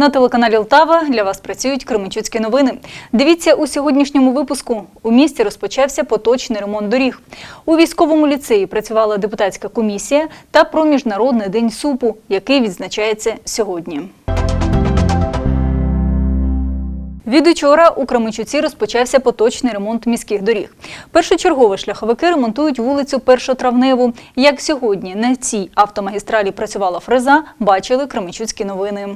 На телеканалі Лтава для вас працюють Кременчуцькі новини. Дивіться у сьогоднішньому випуску. У місті розпочався поточний ремонт доріг. У військовому ліцеї працювала депутатська комісія та про міжнародний день супу, який відзначається сьогодні. Від учора у Кременчуці розпочався поточний ремонт міських доріг. Першочергово шляховики ремонтують вулицю Першотравневу. Як сьогодні на цій автомагістралі працювала фреза, бачили Кременчуцькі новини.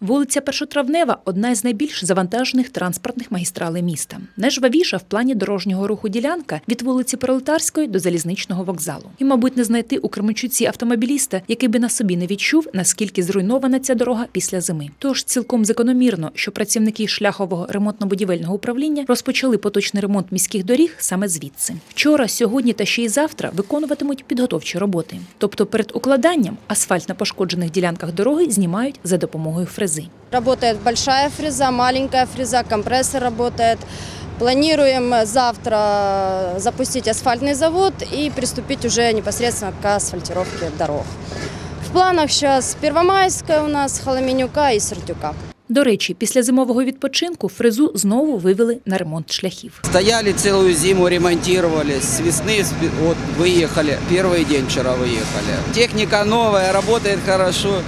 Вулиця Першотравнева одна із найбільш завантажених транспортних магістралей міста. Найжвавіша в плані дорожнього руху ділянка від вулиці Пролетарської до залізничного вокзалу. І, мабуть, не знайти у Кременчуці автомобіліста, який би на собі не відчув, наскільки зруйнована ця дорога після зими. Тож цілком закономірно, що працівники шляхового ремонтно-будівельного управління розпочали поточний ремонт міських доріг саме звідси. Вчора, сьогодні та ще й завтра виконуватимуть підготовчі роботи. Тобто перед укладанням асфальт на пошкоджених ділянках дороги знімають за допомогою фрези. Работает большая фреза, маленькая фреза, компрессор работает. Планируем завтра запустить асфальтный завод и приступить уже непосредственно к асфальтировке дорог. В планах сейчас Первомайская у нас, Холоменюка и Сердюка. До речі, після зимового відпочинку фрезу знову вивели на ремонт шляхів. Стояли целую зиму, ремонтировались. С весны спи- вот выехали. Первый день вчера выехали. Техника новая, работает хорошо.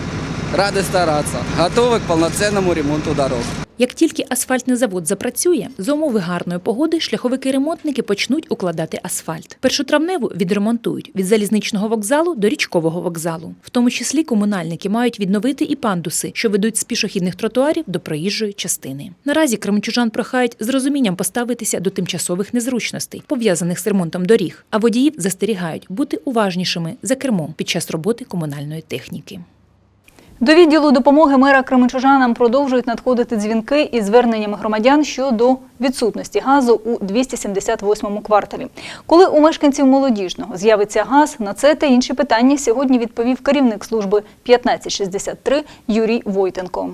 Рады стараться. Готовы к полноценному ремонту дорог. Як тільки асфальтний завод запрацює, за умови гарної погоди шляховики-ремонтники почнуть укладати асфальт. Першотравневу відремонтують від залізничного вокзалу до річкового вокзалу. В тому числі комунальники мають відновити і пандуси, що ведуть з пішохідних тротуарів до проїжджої частини. Наразі кременчужан прохають з розумінням поставитися до тимчасових незручностей, пов'язаних з ремонтом доріг, а водіїв застерігають бути уважнішими за кермом під час роботи комунальної техніки. До відділу допомоги мера Кременчужанам продовжують надходити дзвінки із зверненнями громадян щодо відсутності газу у 278-му кварталі. Коли у мешканців молодіжного з'явиться газ, на це та інші питання сьогодні відповів керівник служби 1563 Юрій Войтенко.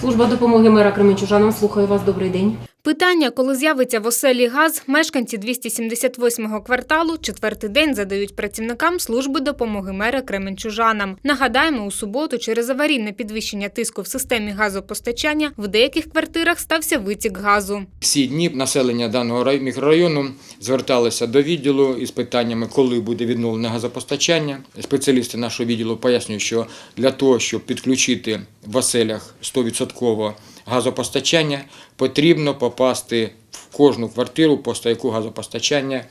Служба допомоги мера Кременчужанам слухаю вас. Добрий день. Питання, коли з'явиться в оселі газ, мешканці 278-го кварталу четвертий день задають працівникам служби допомоги мера Кременчужанам. Нагадаємо, у суботу через аварійне підвищення тиску в системі газопостачання в деяких квартирах стався витік газу. Всі дні населення даного рай- мікрорайону зверталися до відділу із питаннями, коли буде відновлене газопостачання. Спеціалісти нашого відділу пояснюють, що для того, щоб підключити в оселях 100% газопостачання, потрібно попасти в кожну квартиру по стояку газопостачання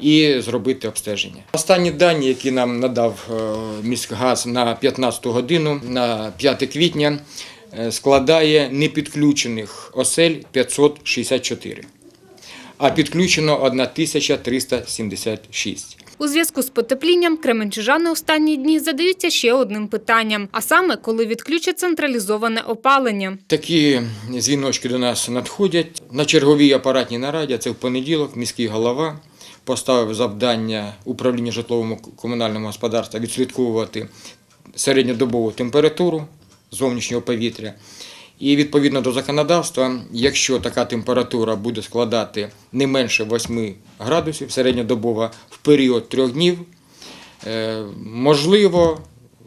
і зробити обстеження. Останні дані, які нам надав е, міськгаз на 15 годину, на 5 квітня, е, складає непідключених осель 564, а підключено 1376. У зв'язку з потеплінням кременчужани останні дні задаються ще одним питанням, а саме, коли відключать централізоване опалення. Такі дзвіночки до нас надходять. На черговій апаратній нараді, це в понеділок, міський голова поставив завдання управління житлово-комунального господарства відслідковувати середньодобову температуру зовнішнього повітря. І відповідно до законодавства, якщо така температура буде складати не менше 8 градусів середньодобова в період трьох днів, е, можливо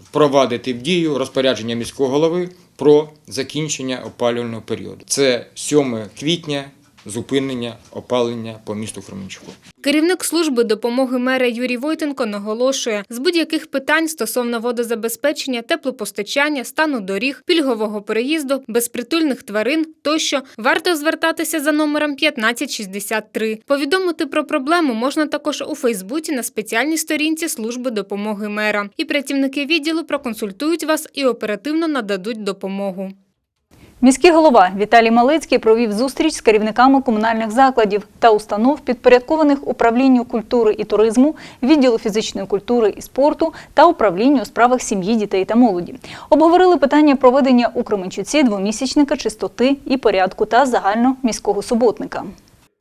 впровадити в дію розпорядження міського голови про закінчення опалювального періоду. Це 7 квітня, зупинення опалення по місту Кременчуку. Керівник служби допомоги мера Юрій Войтенко наголошує, з будь-яких питань стосовно водозабезпечення, теплопостачання, стану доріг, пільгового переїзду, безпритульних тварин тощо варто звертатися за номером 1563. Повідомити про проблему можна також у Фейсбуці на спеціальній сторінці служби допомоги мера. І працівники відділу проконсультують вас і оперативно нададуть допомогу. Міський голова Віталій Малицький провів зустріч з керівниками комунальних закладів та установ, підпорядкованих управлінню культури і туризму, відділу фізичної культури і спорту та управлінню у справах сім'ї, дітей та молоді. Обговорили питання проведення у Кременчуці двомісячника чистоти і порядку та загальноміського суботника.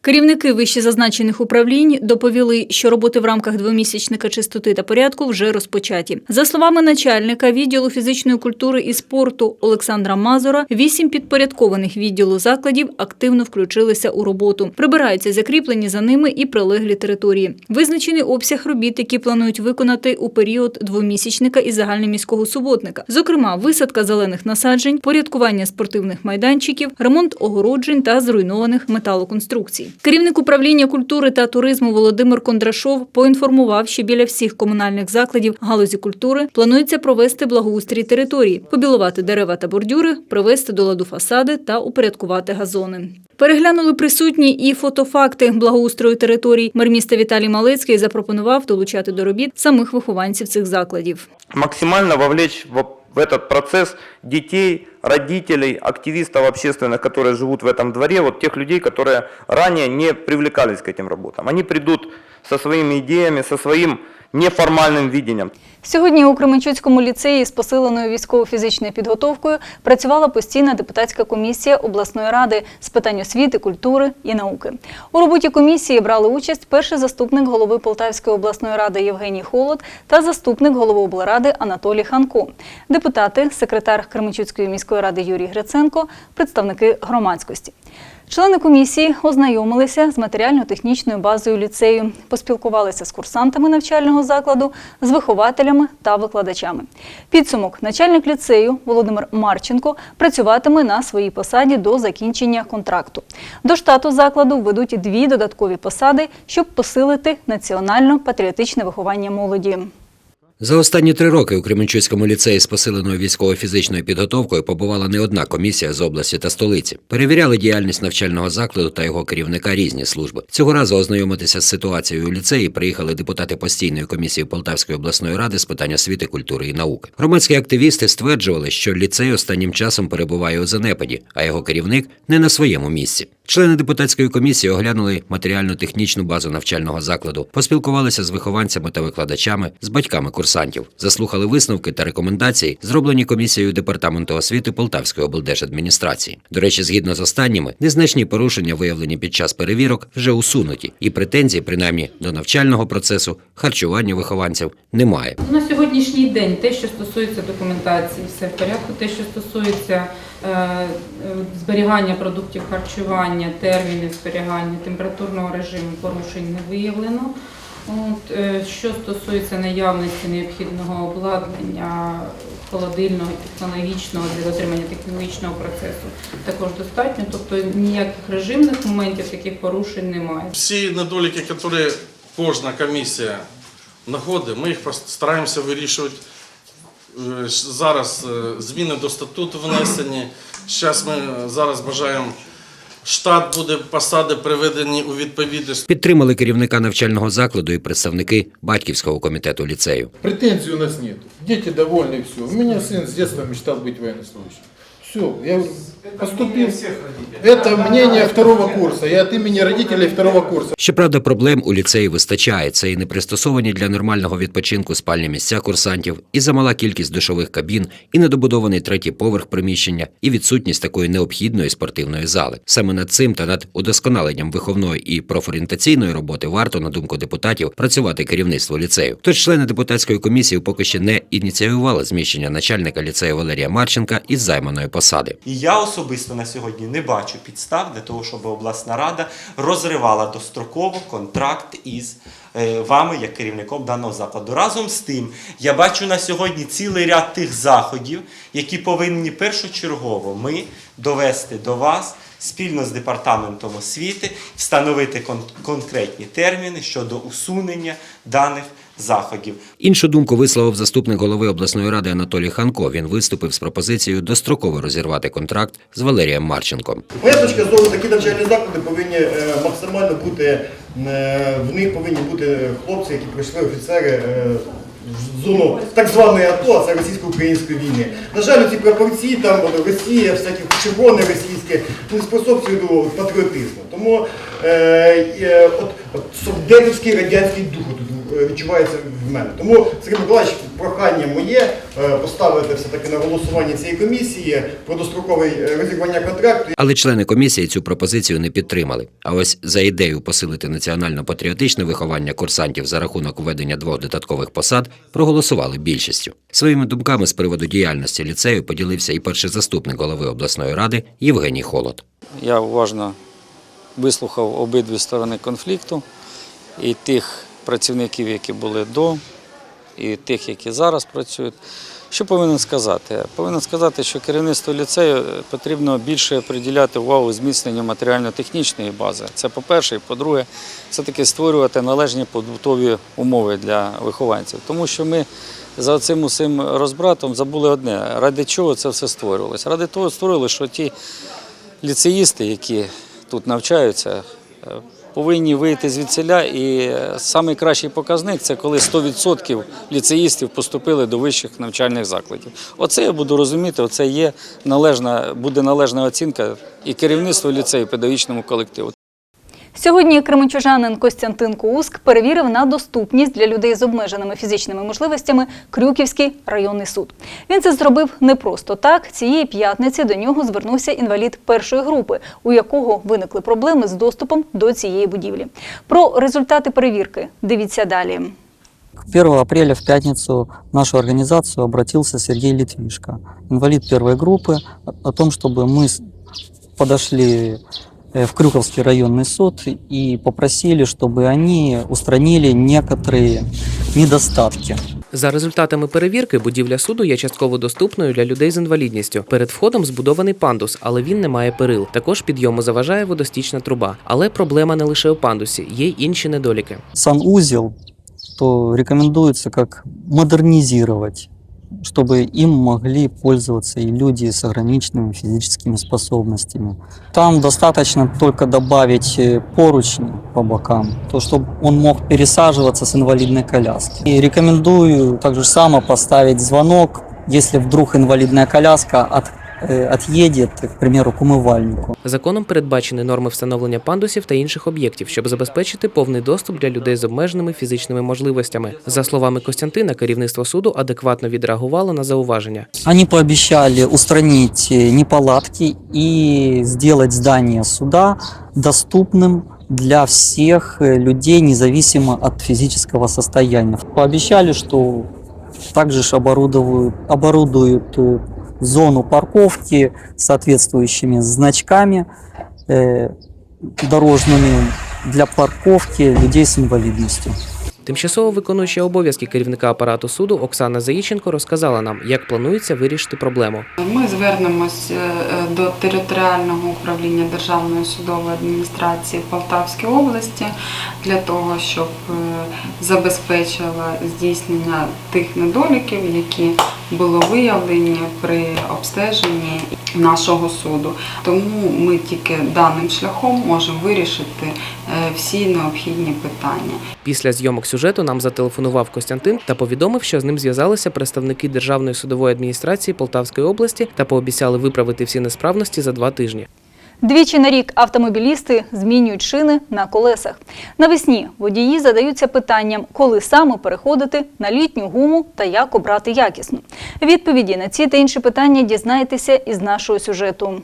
Керівники вищезазначених управлінь доповіли, що роботи в рамках двомісячника чистоти та порядку вже розпочаті. За словами начальника відділу фізичної культури і спорту Олександра Мазура, вісім підпорядкованих відділу закладів активно включилися у роботу. Прибираються закріплені за ними і прилеглі території. Визначений обсяг робіт, які планують виконати у період двомісячника і загальноміського суботника. Зокрема, висадка зелених насаджень, порядкування спортивних майданчиків, ремонт огороджень та зруйнованих металоконструкцій. Керівник управління культури та туризму Володимир Кондрашов поінформував, що біля всіх комунальних закладів галузі культури планується провести благоустрій території, побілувати дерева та бордюри, привести до ладу фасади та упорядкувати газони. Переглянули присутні і фотофакти благоустрою територій. Мер міста Віталій Малецький запропонував долучати до робіт самих вихованців цих закладів. максимально вовлечь в, в этот процесс детей, родителей, активистов общественных, которые живут в этом дворе, вот тех людей, которые ранее не привлекались к этим работам. Они придут со своими идеями, со своим неформальным видением. Сьогодні у Кременчуцькому ліцеї з посиленою військово-фізичною підготовкою працювала постійна депутатська комісія обласної ради з питань освіти, культури і науки. У роботі комісії брали участь перший заступник голови Полтавської обласної ради Євгеній Холод та заступник голови облради Анатолій Ханко, депутати, секретар Кременчуцької міської ради Юрій Гриценко, представники громадськості. Члени комісії ознайомилися з матеріально-технічною базою ліцею, поспілкувалися з курсантами навчального закладу, з вихователями та викладачами. Підсумок начальник ліцею Володимир Марченко працюватиме на своїй посаді до закінчення контракту. До штату закладу введуть дві додаткові посади, щоб посилити національно-патріотичне виховання молоді. За останні три роки у Кременчуцькому ліцеї з посиленою військово-фізичною підготовкою побувала не одна комісія з області та столиці. Перевіряли діяльність навчального закладу та його керівника різні служби. Цього разу ознайомитися з ситуацією у ліцеї приїхали депутати постійної комісії Полтавської обласної ради з питань освіти, культури і науки. Громадські активісти стверджували, що ліцей останнім часом перебуває у занепаді, а його керівник не на своєму місці. Члени депутатської комісії оглянули матеріально-технічну базу навчального закладу, поспілкувалися з вихованцями та викладачами, з батьками курсантів, заслухали висновки та рекомендації, зроблені комісією департаменту освіти Полтавської облдержадміністрації. До речі, згідно з останніми, незначні порушення, виявлені під час перевірок, вже усунуті, і претензій, принаймні до навчального процесу, харчування вихованців немає. На сьогоднішній день те, що стосується документації, все в порядку. Те, що стосується зберігання продуктів харчування, термінів зберігання, температурного режиму порушень не виявлено. От, е, що стосується наявності необхідного обладнання холодильного, технологічного для дотримання технологічного процесу, також достатньо. Тобто ніяких режимних моментів, таких порушень немає. Всі недоліки, які кожна комісія знаходить, ми їх стараємося вирішувати. Е, Зараз е, зміни до статуту внесені. Зараз ми зараз бажаємо, штат буде посади приведені у відповідність. Підтримали керівника навчального закладу і представники батьківського комітету ліцею. Претензий у нас нет. Дети довольны, все. У меня сын с детства мечтал быть военнослужащим. Все, я говорю, поступил. Это мнение второго курса. Я от имени родителей второго курса. Щоправда, проблем у ліцеї вистачає. Це і непристосовані для нормального відпочинку спальні місця курсантів, і замала кількість душових кабін, і недобудований третій поверх приміщення, і відсутність такої необхідної спортивної зали. Саме над цим та над удосконаленням виховної і профорієнтаційної роботи варто, на думку депутатів, працювати керівництво ліцею. Тож члени депутатської комісії поки ще не ініціювали зміщення начальника ліцею Валерія Марченка із займаної посади. І я особисто на сьогодні не бачу підстав для того, щоб обласна рада розривала достроково контракт із е, вами як керівником даного закладу. Разом з тим, я бачу на сьогодні цілий ряд тих заходів, які повинні першочергово ми довести до вас. Спільно з департаментом освіти встановити кон- конкретні терміни щодо усунення даних заходів. Іншу думку висловив заступник голови обласної ради Анатолій Ханко. Він виступив з пропозицією достроково розірвати контракт з Валерієм Марченком. Моя точка зору, такі навчальні заклади повинні е, максимально бути, е, в них повинні бути хлопці, які пройшли офіцери е, зону так званої АТО, це російсько-української війни. На жаль, ці прапорці, там Росія, всякі червоне російське, не способствують до патріотизму. Тому е, е, от, от совдепівський радянський дух тут е, відчувається в мене. Тому, Сергій Миколаївич, прохання моє е, поставити все-таки на голосування цієї комісії про дострокове е, розірвання контракту. Але члени комісії цю пропозицію не підтримали. А ось за ідею посилити національно-патріотичне виховання курсантів за рахунок введення двох додаткових посад проголосували більшістю. Своїми думками з приводу діяльності ліцею поділився і перший заступник голови обласної ради Євгеній Холод. Я уважно вислухав обидві сторони конфлікту і тих працівників, які були до, і тих, які зараз працюють. Що повинен сказати? Повинен сказати, що керівництво ліцею потрібно більше приділяти увагу зміцненню матеріально-технічної бази. Це по-перше, і по-друге, все-таки створювати належні побутові умови для вихованців. Тому що ми за цим усім розбратом забули одне, ради чого це все створювалося. Ради того створили, що ті ліцеїсти, які тут навчаються, е, повинні вийти звідсіля. І найкращий показник це коли 100% ліцеїстів поступили до вищих навчальних закладів. Оце я буду розуміти, оце є належна, буде належна оцінка і керівництво ліцею, педагогічному колективу. Сьогодні кременчужанин Костянтин Кууск перевірив на доступність для людей з обмеженими фізичними можливостями Крюківський районний суд. Він це зробив не просто так. Цієї п'ятниці до нього звернувся інвалід першої групи, у якого виникли проблеми з доступом до цієї будівлі. Про результати перевірки дивіться далі. 1 апреля в пятницу в нашу организацию обратился Сергей Литвишко, инвалид первой группы, о- о том, чтобы мы с- подошли э, в Крюковский районный суд и попросили, чтобы они устранили некоторые недостатки. За результатами перевірки, будівля суду є частково доступною для людей з інвалідністю. Перед входом збудований пандус, але він не має перил. Також підйому заважає водостічна труба. Але проблема не лише у пандусі, є й інші недоліки. Санузел, то рекомендуется как модернизировать, чтобы им могли пользоваться и люди с ограниченными физическими способностями. Там достаточно только добавить э, поручни по бокам, то чтобы он мог пересаживаться с инвалидной коляски. И рекомендую также само поставить звонок, если вдруг инвалидная коляска от, э, отъедет, к примеру, к умывальнику. Законом передбачені норми встановлення пандусів та інших об'єктів, щоб забезпечити повний доступ для людей з обмеженими фізичними можливостями. За словами Костянтина, керівництво суду адекватно відреагувало на зауваження. Они пообещали устранить э, неполадки и сделать здание суда доступным для всех э, людей, независимо от физического состояния. Пообещали, что также ж оборудуют, оборудуют э, зону парковки с соответствующими значками э, дорожными для парковки людей с инвалидностью. Тимчасово виконуюча обов'язки керівника апарату суду Оксана Заїченко розказала нам, як планується вирішити проблему. Ми звернемось е, до територіального управління Державної судової адміністрації Полтавської області для того, щоб е, забезпечила здійснення тих недоліків, які були виявлені при обстеженні нашого суду. Тому ми тільки даним шляхом можемо вирішити е, всі необхідні питання. Після зйомок сюжету нам зателефонував Костянтин та повідомив, що з ним зв'язалися представники Державної судової адміністрації Полтавської області та пообіцяли виправити всі несправності за два тижні. Двічі на рік автомобілісти змінюють шини на колесах. Навесні водії задаються питанням, коли саме переходити на літню гуму та як обрати якісну. Відповіді на ці та інші питання дізнаєтеся із нашого сюжету.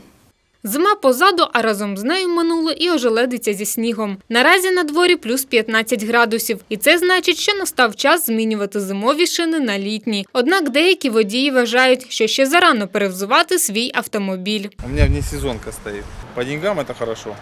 Зима позаду, а разом з нею минуло і ожеледиться зі снігом. Наразі на дворі плюс 15 градусів, і це значить, що настав час змінювати зимові шини на літні. Однак деякі водії вважають, що ще зарано перевзувати свій автомобіль. У меня сезонка стоїть. По деньгам це хорошо.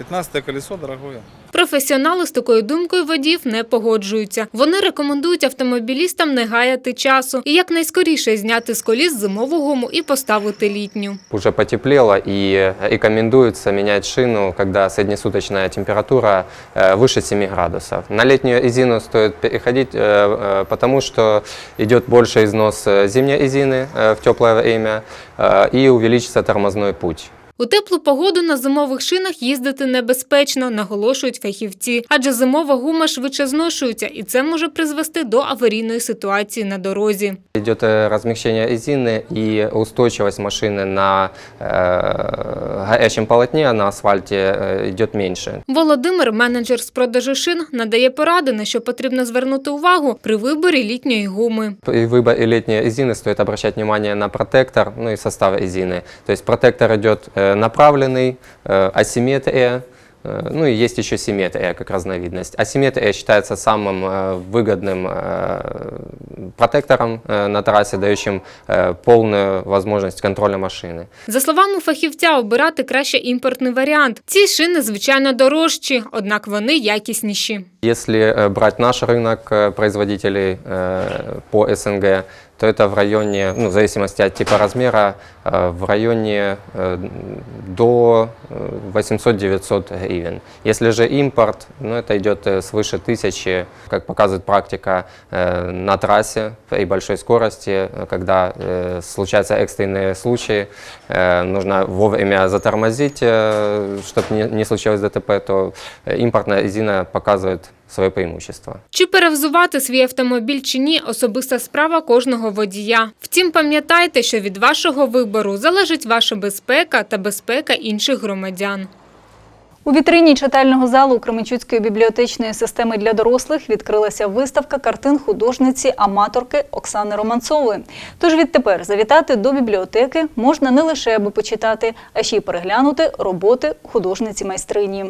15 колесо дорогое. Професіонали з такою думкою водіїв не погоджуються. Вони рекомендують автомобілістам не гаяти часу і якнайскоріше зняти з коліс зимову гуму і поставити літню. Уже потеплело и рекомендуется менять шину, когда среднесуточная температура э, выше 7 градусов. На летнюю резину стоит переходить, э, э, потому что идет больше износ э, зимней резины э, в теплое время э, и увеличится тормозной путь. У теплу погоду на зимових шинах їздити небезпечно, наголошують фахівці, адже зимова гума швидше зношується, і це може призвести до аварійної ситуації на дорозі. Идет э, размягчение резины и устойчивость машины на э, горячем полотне, на асфальте э, идет меньше. Володимир, менеджер з продажу шин, надає поради, на що потрібно звернути увагу при виборі літньої гуми. При выборе летней резины стоит обращать внимание на протектор, ну и состав резины. То есть протектор идет э, направленный, э, асимметрия, э, ну и есть еще симметрия как разновидность. Асимметрия считается самым э, выгодным э, протектором э, на трассе, дающим э, полную возможность контроля машины. За словами фахівця, обирати краще імпортний варіант. Ці шини, звичайно, дорожчі, однак вони якісніші. Если э, брать наш рынок э, производителей э, по СНГ, то это в районе, ну, в зависимости от типа размера, э, в районе э, до э, 800-900 гривен. Если же импорт, ну, это идет э, свыше тысячи, как показывает практика э, на трассе при большой скорости, э, когда э, случаются экстренные случаи, э, нужно вовремя затормозить, чтобы не, случилось ДТП, то э, импортная резина показывает своє преимущество. Чи перевзувати свій автомобіль чи ні – особиста справа кожного водія. Втім, пам'ятайте, що від вашого вибору залежить ваша безпека та безпека інших громадян. У вітрині читального залу Кременчуцької бібліотечної системи для дорослих відкрилася виставка картин художниці-аматорки Оксани Романцової. Тож відтепер завітати до бібліотеки можна не лише аби почитати, а ще й переглянути роботи художниці-майстрині.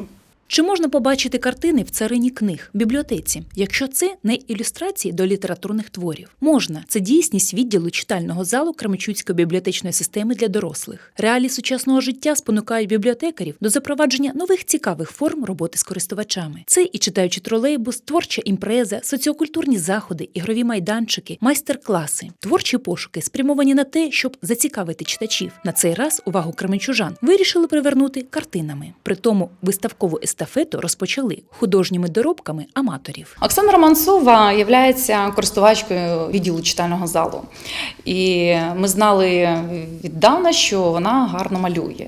Чи можна побачити картини в царині книг, бібліотеці, якщо це не ілюстрації до літературних творів? Можна. Це дійсність відділу читального залу Кременчуцької бібліотечної системи для дорослих. Реалії сучасного життя спонукають бібліотекарів до запровадження нових цікавих форм роботи з користувачами. Це і читаючи тролейбус, творча імпреза, соціокультурні заходи, ігрові майданчики, майстер-класи, творчі пошуки спрямовані на те, щоб зацікавити читачів. На цей раз увагу кременчужан вирішили привернути картинами. Притому виставкову естафету розпочали художніми доробками аматорів. Оксана Романцова є користувачкою відділу читального залу. І ми знали віддавна, що вона гарно малює.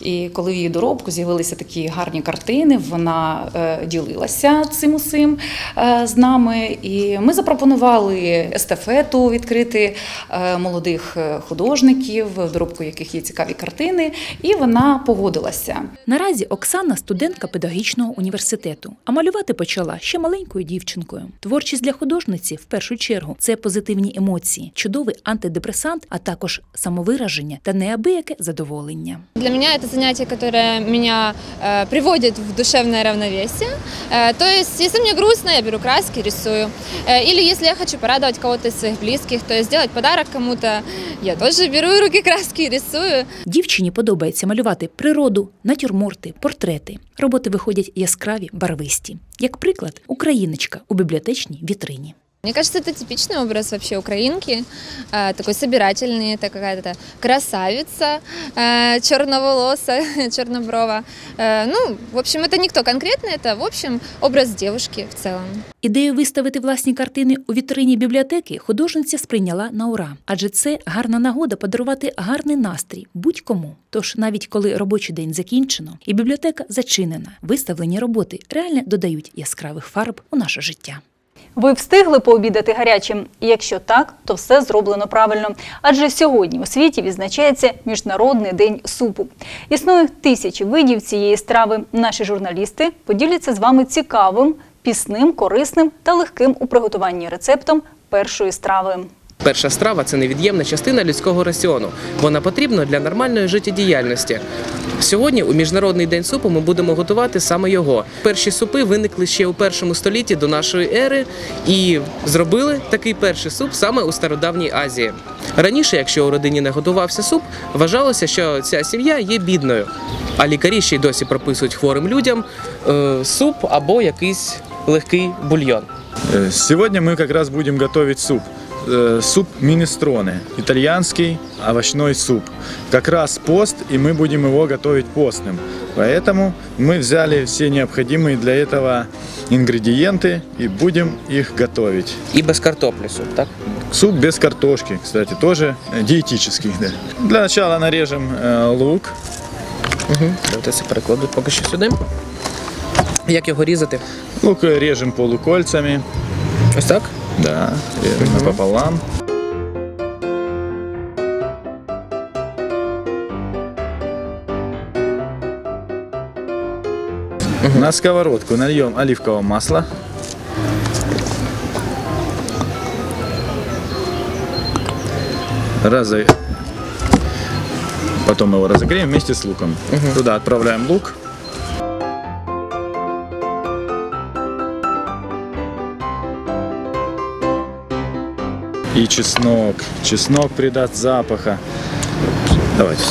І коли в її доробку з'явилися такі гарні картини, вона е, ділилася цим усім е, з нами. І ми запропонували естафету відкрити е, молодих художників, в доробку яких є цікаві картини, і вона погодилася. Наразі Оксана студентка педагогічного університету, а малювати почала ще маленькою дівчинкою. Творчість для художниці в першу чергу це позитивні емоції, чудовий антидепресант, а також самовираження та неабияке задоволення. Для меня это занятие, которое меня э, приводит в душевное равновесие. Э, то есть, если мне грустно, я беру краски, рисую. Э, или если я хочу порадовать кого-то из своих близких, то есть сделать подарок кому-то, я тоже беру в руки краски и рисую. Дівчині подобається малювати природу, натюрморти, портрети. Роботи виходять яскраві, барвисті. Як приклад, україночка у бібліотечній вітрині. Мне кажется, это типичный образ вообще украинки. Э, такой собирательный, это какая-то красавица, э, черноволосая, черноброва. Э, ну, в общем, это никто конкретно, это, в общем, образ девушки в целом. Ідею виставити власні картини у вітрині бібліотеки художниця сприйняла на ура, адже це гарна нагода подарувати гарний настрій будь-кому. Тож, навіть коли робочий день закінчено і бібліотека зачинена, виставлені роботи реально додають яскравих фарб у наше життя. Ви встигли пообідати гарячим? Якщо так, то все зроблено правильно. Адже сьогодні у світі відзначається Міжнародний день супу. Існує тисячі видів цієї страви. Наші журналісти поділяться з вами цікавим, пісним, корисним та легким у приготуванні рецептом першої страви. Перша страва це невід'ємна частина людського раціону. Вона потрібна для нормальної життєдіяльності. Сьогодні, у міжнародний день супу, ми будемо готувати саме його. Перші супи виникли ще у першому столітті до нашої ери і зробили такий перший суп саме у стародавній Азії. Раніше, якщо у родині не готувався суп, вважалося, що ця сім'я є бідною. А лікарі ще й досі прописують хворим людям е, суп або якийсь легкий бульйон. Э, Сегодня мы как раз будем готовить суп. Э, Суп минестроне, итальянский овощной суп. Как раз пост, и мы будем его готовить постным. Поэтому мы взяли все необходимые для этого ингредиенты и будем их готовить. І без картоплі суп, так? Суп без картошки, кстати, тоже э, диетический. Да. Для начала нарежем э, лук Угу. Давайте це перекладу поки що сюди. Як його різати? Лук режем полукольцами. Ось так? Да, режем пополам. На сковородку нальем оливкового масла. Раза- Потом его разогреем вместе с луком. Туда отправляем лук. И чеснок. Чеснок придаст запаха. Давайте.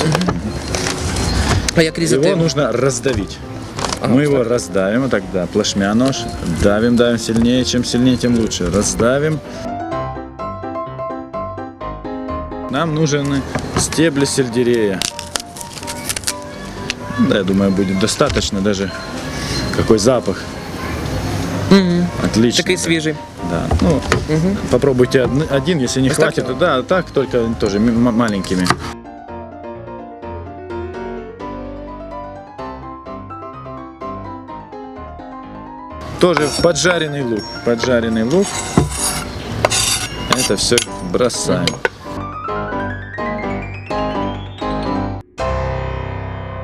А як різати? Его нужно раздавить. Мы его раздавим, вот так, да, плашмя нож. Давим, давим сильнее. Чем сильнее, тем лучше. Раздавим. Нам нужны стебли сельдерея. Да, я думаю, будет достаточно даже. Какой запах. Угу. Отлично. Такий свіжий. Да. Ну, попробуйте одн- один, если не Ось так хватит, то да, так только тоже м- м- маленькими. Тоже поджаренный лук. Поджаренный лук. Это все бросаем.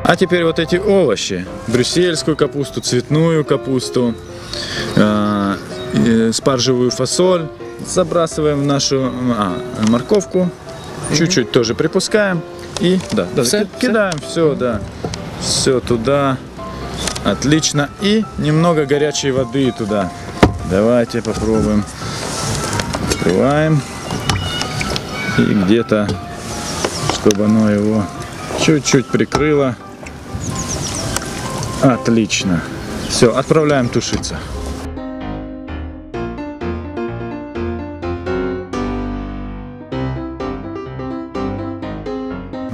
А теперь вот эти овощи. Брюссельскую капусту, цветную капусту, э, спаржевую фасоль. Забрасываем в нашу а, морковку. Чуть-чуть тоже припускаем. И да, да, ки- кидаем все, да. Все туда. Отлично. И немного горячей воды туда. Давайте попробуем. Открываем. И где-то, чтобы оно его чуть-чуть прикрыло. Отлично. Все, отправляем тушиться.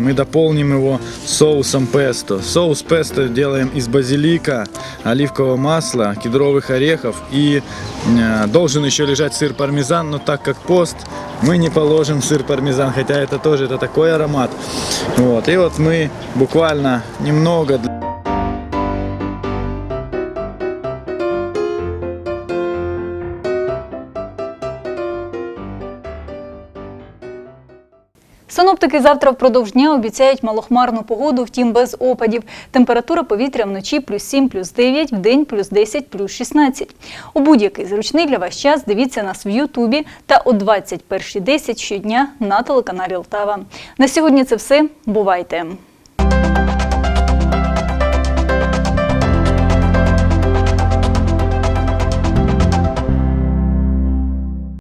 Мы дополним его соусом песто. Соус песто делаем из базилика, оливкового масла, кедровых орехов и э, должен еще лежать сыр пармезан, но так как пост, мы не положим сыр пармезан, хотя это тоже это такой аромат. Вот. И вот мы буквально немного Синоптики завтра впродовж дня обіцяють малохмарну погоду, втім без опадів. Температура повітря вночі плюс 7, плюс 9, в день плюс 10, плюс 16. У будь-який зручний для вас час дивіться нас в Ютубі та о 21.10 щодня на телеканалі Лтава. На сьогодні це все. Бувайте!